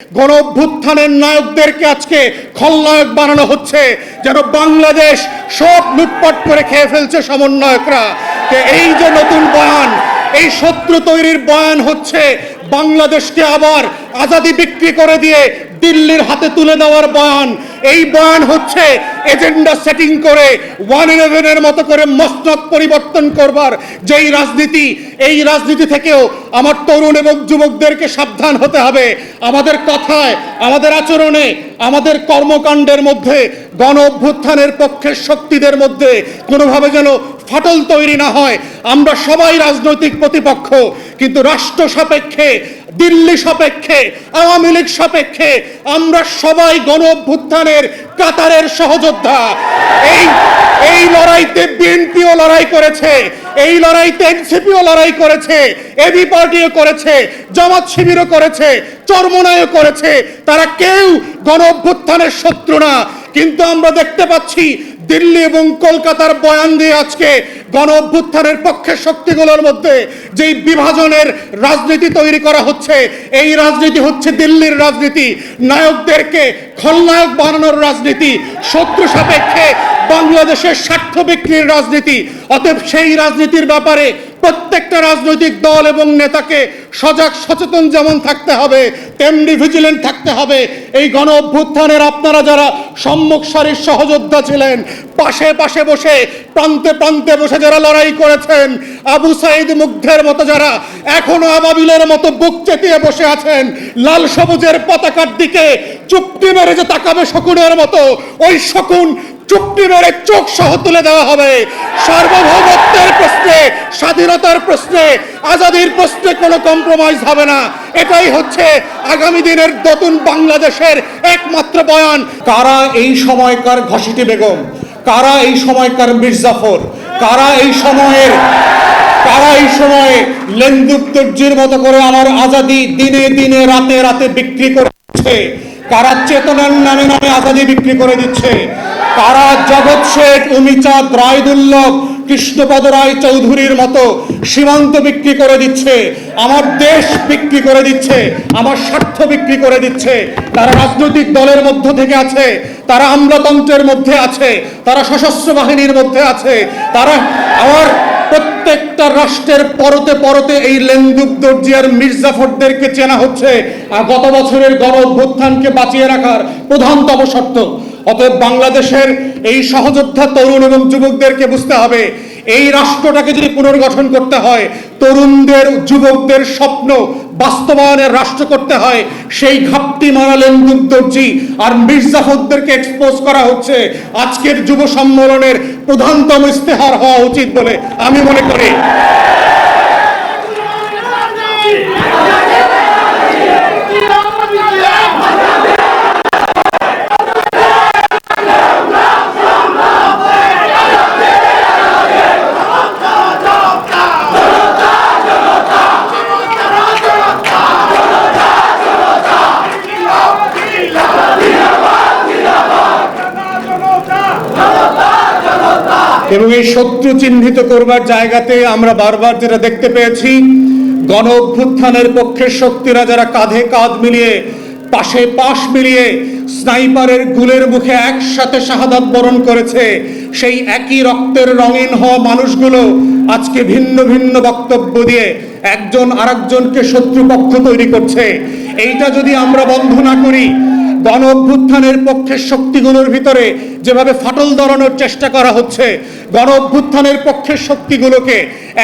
গণ অভ্যুত্থানের নায়কদেরকে আজকে খলনায়ক বানানো হচ্ছে, যেন বাংলাদেশ সব লুটপাট করে খেয়ে ফেলছে সমন্বয়করা। এই যে নতুন বয়ান, এই শত্রু তৈরির বয়ান হচ্ছে বাংলাদেশকে আবার আজাদি বিক্রি করে দিয়ে দিল্লির হাতে তুলে দেওয়ার বয়ান। এই বয়ান হচ্ছে এজেন্ডা সেটিং করে ওয়ান ইলেভেনের মতো করে মসনদ পরিবর্তন করবার যেই রাজনীতি, এই রাজনীতি থেকেও আমার তরুণ এবং যুবকদেরকে সাবধান হতে হবে। আমাদের কথায়, আমাদের আচরণে, আমাদের কর্মকাণ্ডের মধ্যে গণ অভ্যুত্থানের পক্ষের শক্তিদের মধ্যে কোনোভাবে যেন ফাটল তৈরি না হয়, আমরা সবাই রাজনৈতিক প্রতিপক্ষ, কিন্তু রাষ্ট্র সাপেক্ষে, দিল্লি সাপেক্ষে, আওয়ামী লীগ সাপেক্ষে, আমরা সবাই গণ অভ্যুত্থানের কাতারের সহযোদ্ধা। এই এই লড়াইতে বিএনপিও লড়াই করেছে, এই লড়াইতে এনসিপিও লড়াই করেছে, এবি পার্টিও করেছে, জামাত শিবিরও করেছে চরমনায়ও করেছে, তারা কেউ গণ অভ্যুত্থানের শত্রু না। কিন্তু আমরা দেখতে পাচ্ছি দিল্লি এবং কলকাতার বয়ান দিয়ে আজকে গণ অভ্যুত্থানের পক্ষের শক্তিগুলোর মধ্যে যেই বিভাজনের রাজনীতি তৈরি করা হচ্ছে, এই রাজনীতি হচ্ছে দিল্লির রাজনীতি। নায়কদেরকে খলনায়ক বানানোর রাজনীতি, শত্রু সাপেক্ষে বাংলাদেশের স্বার্থ বিক্রির রাজনীতি। অতএব সেই রাজনীতির ব্যাপারে প্রত্যেকটা রাজনৈতিক দল এবং নেতাকে সজাগ, সচেতন যেমন থাকতে হবে, তেমনি ভিজিলেন্ট থাকতে হবে। এই গণ অভ্যুত্থানের আপনারা যারা সম্মুখ সারির সহযোদ্ধা ছিলেন, পাশে পাশে বসে, প্রান্তে প্রান্তে বসে যারা লড়াই করেছেন, আবু সাইদ মুগ্ধের মতো যারা এখনও আবাবিলের মতো বুক চেতিয়ে বসে আছেন, লাল সবুজের পতাকার দিকে চুক্তি মেরে যে তাকাবে শকুনের মতো, ওই শকুন চুক্তি মেরে চোখ সহ তুলে দেওয়া হবে। প্রশ্নে স্বাধীনতার প্রশ্নে, আজাদির প্রশ্নে কোনো কম্প্রোমাইজ হবে না। এটাই হচ্ছে আগামী দিনের নতুন বাংলাদেশের একমাত্র বয়ান। কারা এই সময়কার ঘসিটি বেগম? কারা এই সময়কার মির্জাফর? কারা এই সময়ের কারা এই সময়ে লেন্দুক দর্জির মতো করে আমার আজাদি দিনে দিনে, রাতে রাতে বিক্রি করছে? কারা চেতনার নামে নামে আজাদি বিক্রি করে দিচ্ছে? কারা জগৎ শেঠ অমিচাঁদ রায়দুল্লভ কৃষ্ণপদ রায় চৌধুরীর মতো সীমান্ত বিক্রি করে দিচ্ছে, আমার দেশ বিক্রি করে দিচ্ছে, আমার স্বার্থ বিক্রি করে দিচ্ছে, তারা রাজনৈতিক দলের মধ্য থেকে আছে, তারা আমলাতন্ত্রের মধ্যে আছে, তারা সশস্ত্র বাহিনীর মধ্যে আছে, তারা আমার প্রত্যেকটা রাষ্ট্রের পরতে পরতে এই লেন্দুক দর্জিয়ার মির্জাফরদেরকে চেনা হচ্ছে, আর গত বছরের গণ অভ্যুত্থানকে বাঁচিয়ে রাখার প্রধানতম শর্ত অতএব বাংলাদেশের এই সহযোদ্ধা তরুণ এবং যুবকদেরকে বুঝতে হবে, এই রাষ্ট্রটাকে যদি পুনর্গঠন করতে হয়, তরুণদের, যুবকদের স্বপ্ন বাস্তবায়নের রাষ্ট্র করতে হয়, সেই ঘাপটি মারালেন দুর্দর্জি আর মির্জাফরদেরকে এক্সপোজ করা হচ্ছে। আজকের যুব সম্মেলনের প্রধানতম ইস্তেহার হওয়া উচিত বলে আমি মনে করি। এবং এই শত্রু চিহ্নিত করবার জায়গাতে আমরা বারবার যেটা দেখতে পেয়েছি, গণ অভ্যুত্থানের পক্ষের শক্তিরা যারা কাঁধে কাঁধ মিলিয়ে, পাশে পাশ মিলিয়ে স্নাইপারের গুলের মুখে একসাথে শাহাদাত বরণ করেছে, সেই একই রক্তের রঙিন হওয়া মানুষগুলো আজকে ভিন্ন ভিন্ন বক্তব্য দিয়ে একজন আরেকজনকে শত্রুপক্ষ তৈরি করছে। এইটা যদি আমরা বন্ধ না করি গণ অভ্যুত্থানের পক্ষের শক্তিগুলোর ভিতরে যেভাবে ফাটল ধরানোর চেষ্টা করা হচ্ছে গণ অভ্যুত্থানের পক্ষের শক্তিগুলোকে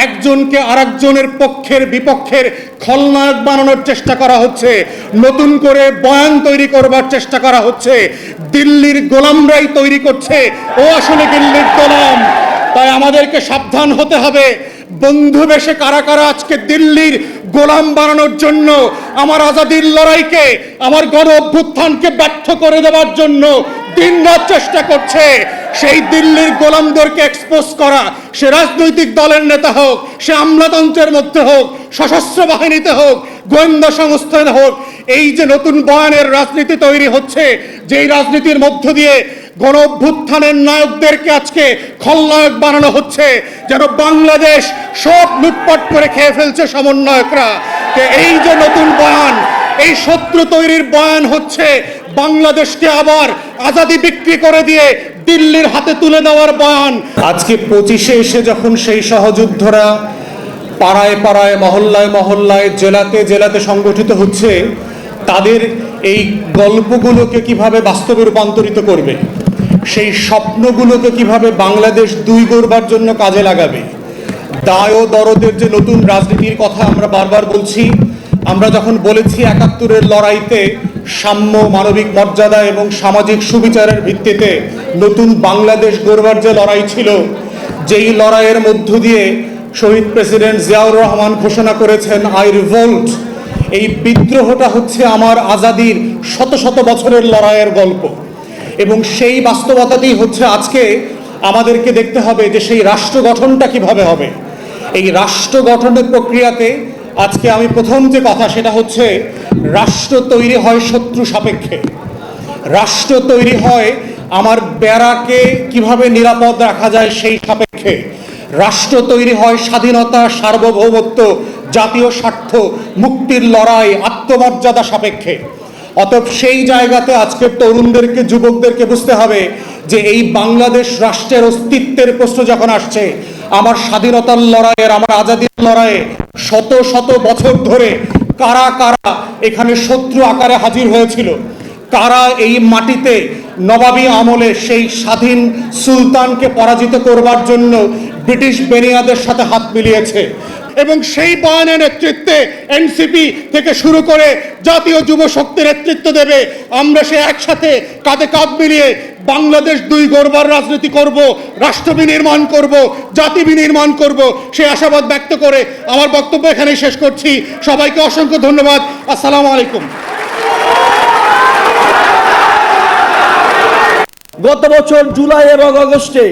একজনকে আরেকজনের পক্ষের বিপক্ষের খলনায়ক বানানোর চেষ্টা করা হচ্ছে, নতুন করে বয়ান তৈরি করবার চেষ্টা করা হচ্ছে, দিল্লির গোলামরাই তৈরি করছে, ও আসলে দিল্লির গোলাম। তাই আমাদেরকে সাবধান হতে হবে। বন্ধু বেশে কারা কারা আজকে দিল্লির গোলাম বানানোর জন্য, আমার আজাদির লড়াইকে, আমার গণ অভ্যুত্থানকে ব্যর্থ করে দেওয়ার জন্য দিন রাত চেষ্টা করছে। সেই দিল্লির গোলামদেরকে এক্সপোজ করা, সে রাজনৈতিক দলের নেতা হোক, সে আমলাতন্ত্রের মধ্যে হোক, সশস্ত্র বাহিনীতে হোক, গোয়েন্দা সংস্থায় হোক, এই যে নতুন বয়ানের রাজনীতি তৈরি হচ্ছে, যেই রাজনীতির মধ্য দিয়ে গণ অভ্যুত্থানের নায়কদেরকে আজকে খলনায়ক বানানো হচ্ছে, যেন বাংলাদেশ সব লুটপাট করে খেয়ে ফেলছে সমন্বয়করা। এই যে নতুন বয়ান, এই শত্রু তৈরির বয়ান হচ্ছে, বাংলাদেশকে আবার আজাদি বিক্রি করে দিয়ে দিল্লির হাতে তুলে দেওয়ার বয়ান। আজকে পঁচিশে এসে যখন সেই সহযুদ্ধরা পাড়ায় পাড়ায়, মহল্লায় মহল্লায়, জেলাতে জেলাতে সংগঠিত হচ্ছে, তাদের এই গল্পগুলোকে কীভাবে বাস্তবে রূপান্তরিত করবে? সেই স্বপ্নগুলোকে কীভাবে বাংলাদেশ দুই গড়বার জন্য কাজে লাগাবে? দায় ও দরদের যে নতুন রাজনীতির কথা আমরা বারবার বলছি, আমরা যখন বলেছি একাত্তরের লড়াইতে সাম্য, মানবিক মর্যাদা এবং সামাজিক সুবিচারের ভিত্তিতে নতুন বাংলাদেশ গড়বার যে লড়াই ছিল, যেই লড়াইয়ের মধ্য দিয়ে শহীদ প্রেসিডেন্ট জিয়াউর রহমান ঘোষণা করেছেন আই রিভোল্ট এই বিদ্রোহটা হচ্ছে আমার আজাদির শত শত বছরের লড়াইয়ের গল্প। এবং সেই বাস্তবতাতেই হচ্ছে আজকে আমাদেরকে দেখতে হবে যে সেই রাষ্ট্র গঠনটা কীভাবে হবে। এই রাষ্ট্র গঠনের প্রক্রিয়াতে আজকে আমি প্রথম যে কথা সেটা হচ্ছে, রাষ্ট্র তৈরি হয় শত্রু সাপেক্ষে। রাষ্ট্র তৈরি হয় আমার বেড়াকে কীভাবে নিরাপদ রাখা যায় সেই সাপেক্ষে। রাষ্ট্র তৈরি হয় স্বাধীনতা, সার্বভৌমত্ব, জাতীয় স্বার্থ, মুক্তির লড়াই, আত্মমর্যাদা সাপেক্ষে। অতএব সেই জায়গাতে আজকের তরুণদেরকে, যুবকদেরকে বুঝতে হবে যে এই বাংলাদেশ রাষ্ট্রের অস্তিত্বের প্রশ্ন যখন আসছে, আমার স্বাধীনতার লড়াইয়ের, আমার আজাদির লড়াইয়ে শত শত বছর ধরে কারা কারা এখানে শত্রু আকারে হাজির হয়েছিল, কারা এই মাটিতে নবাবী আমলে সেই স্বাধীন সুলতানকে পরাজিত করবার জন্য ব্রিটিশ বেনিয়াদের সাথে হাত মিলিয়েছে এবং সেই বয়ানের নেতৃত্বে এনসিপি থেকে শুরু করে জাতীয় যুব শক্তির নেতৃত্ব দেবে। আমরা সে একসাথে কাঁধে কাঁধ মিলিয়ে বাংলাদেশ দুই গড়বার রাজনীতি করব, রাষ্ট্র বিনির্মাণ করব, জাতি বিনির্মাণ করব, সে আশাবাদ ব্যক্ত করে আমার বক্তব্য এখানেই শেষ করছি। সবাইকে অসংখ্য ধন্যবাদ। আসসালামু আলাইকুম। গত বছর জুলাই এবং আগস্টে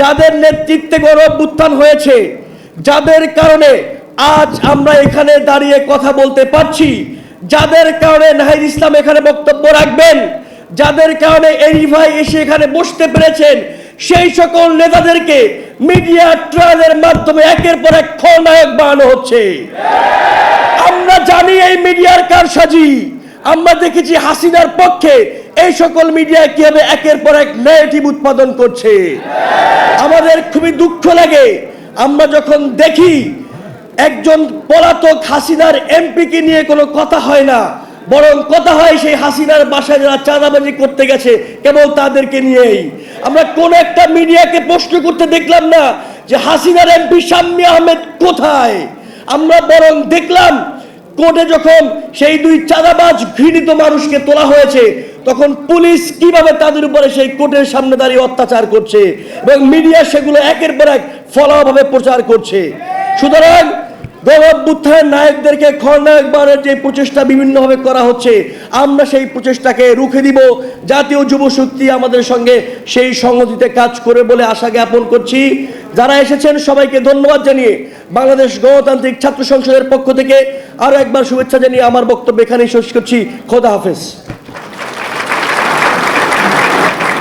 যাদের নেতৃত্বে গৌরব উত্থান হয়েছে যাদের কারণে আজ আমরা এখানে দাঁড়িয়ে কথা বলতে পারছি, যাদের কারণে নাহিদ ইসলাম এখানে বক্তব্য রাখবেন, যাদের কারণে এরি ভাই এসে এখানে বসতে পেরেছেন, সেই সকল নেতাদেরকে মিডিয়া ট্রায়ালের মাধ্যমে একের পর এক খলনায়ক বানানো হচ্ছে। আমরা জানি এই মিডিয়ার কারসাজি, আমরা দেখেছি হাসিনার পক্ষে এই সকল মিডিয়া কীভাবে একের পর এক নেগেটিভ উৎপাদন করছে। আমাদের খুবই দুঃখ লাগে আমরা যখন দেখি একজন পলাতক হাসিনার এমপিকে নিয়ে কোনো কথা হয় না, বরং কথা হয় সেই হাসিনার বাসায় যারা চাঁদাবাজি করতে গেছে, কেবল তাদেরকে নিয়েই। আমরা কোন একটা মিডিয়াকে প্রশ্ন করতে দেখলাম না যে হাসিনার এমপি শাম্মী আহমেদ কোথায়। আমরা বরং দেখলাম, কোর্টে যখন সেই দুই চাঁদাবাজ ঘৃণিত মানুষকে তোলা হয়েছে, তখন পুলিশ কীভাবে তাদের উপরে সেই কোর্টের সামনে দাঁড়িয়ে অত্যাচার করছে, এবং মিডিয়া সেগুলো একের পর এক ফলাভাবে প্রচার করছে। সুতরাং গৌরব বুত্থানের নায়কদেরকে খলনায়ক বানের যে প্রচেষ্টা বিভিন্নভাবে করা হচ্ছে, আমরা সেই প্রচেষ্টাকে রুখে দিব। জাতীয় যুব শক্তি আমাদের সঙ্গে সেই সংগতিতে কাজ করে বলে আশা জ্ঞাপন করছি। যারা এসেছেন, সবাইকে ধন্যবাদ জানিয়ে বাংলাদেশ গণতান্ত্রিক ছাত্র সংসদের পক্ষ থেকে আরও একবার শুভেচ্ছা জানিয়ে আমার বক্তব্য এখানেই শেষ করছি। খোদা হাফেজ।